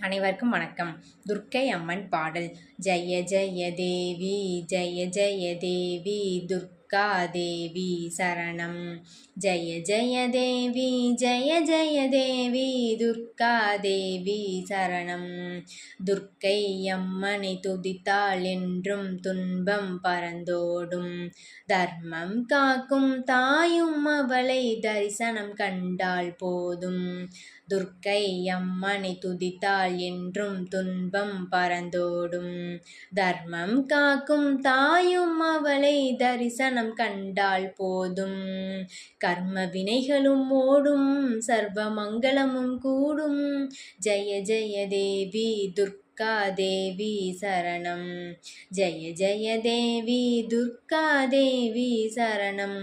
அனைவருக்கும் வணக்கம். துர்க்கை அம்மன் பாடல். ஜெய ஜெய தேவி ஜெய ஜெய தேவி துர்க் தேவி சரணம். ஜய ஜய தேவி ஜய ஜய தேவி துர்கா தேவி சரணம். துர்க்கை அம்மனை துதித்தாள் என்றும் துன்பம் பறந்தோடும். தர்மம் காக்கும் தாயும் அவளை தரிசனம் கண்டால் போதும். துர்க்கை அம்மனை துதித்தாள் என்றும் துன்பம் பறந்தோடும். தர்மம் காக்கும் தாயும் அவளை தரிசனம் தரிசனம் கண்டால் போதும். கர்ம வினைகளும் ஓடும். சர்வ மங்களமும் கூடும். ஜெய ஜெய தேவி துர்க்க துர்க்கா தேவி சரணம். ஜெய ஜெய தேவி துர்க்கா தேவி சரணம்.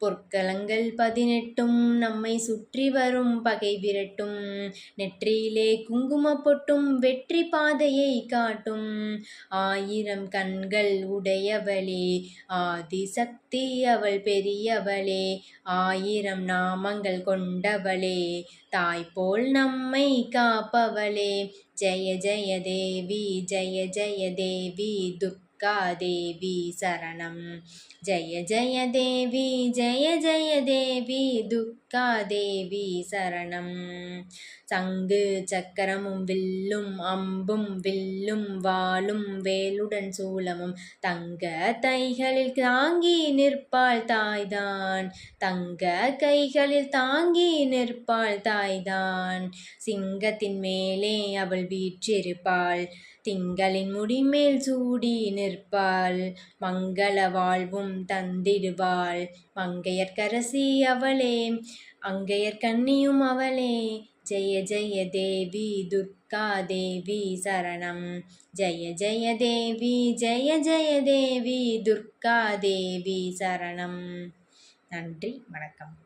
பொற்களங்கள் பதினெட்டும் நம்மை சுற்றி வரும் பகை விரட்டும். நெற்றியிலே குங்கும பொட்டும் வெற்றி பாதையை காட்டும். ஆயிரம் கண்கள் உடையவளே ஆதிசக்தி அவள் பெரியவளே ஆயிரம் நாமங்கள் கொண்டவளே தாய் போல் நம்மை காப்பவளே ஜெய ஜெய தேவி ஜெய ஜெய தேவி துர்கா தேவி சரணம் ஜெய ஜய தேவி ஜெய ஜய தேவி துர்கா தேவி சரணம் சங்கு சக்கரமும் வில்லும் அம்பும் வில்லும் வாளும் வேலுடன் சூலமும் தங்க தைகளில் தாங்கி நிற்பாள் தாய்தான் தங்க கைகளில் தாங்கி நிற்பாள் தாய்தான் சிங்கத்தின் மேலே அவள் வீற்றிருப்பாள். திங்களின் முடிமேல் சூடி நிற்பாள் மங்கள வாழ்வும் தந்திடுவாள். மங்கையர்கரசி அவளே அங்கையர் கண்ணியும் அவளே. ஜெய ஜெய தேவி துர்கா தேவி சரணம். ஜெய ஜெய தேவி ஜெய ஜெய தேவி துர்கா தேவி சரணம். நன்றி வணக்கம்.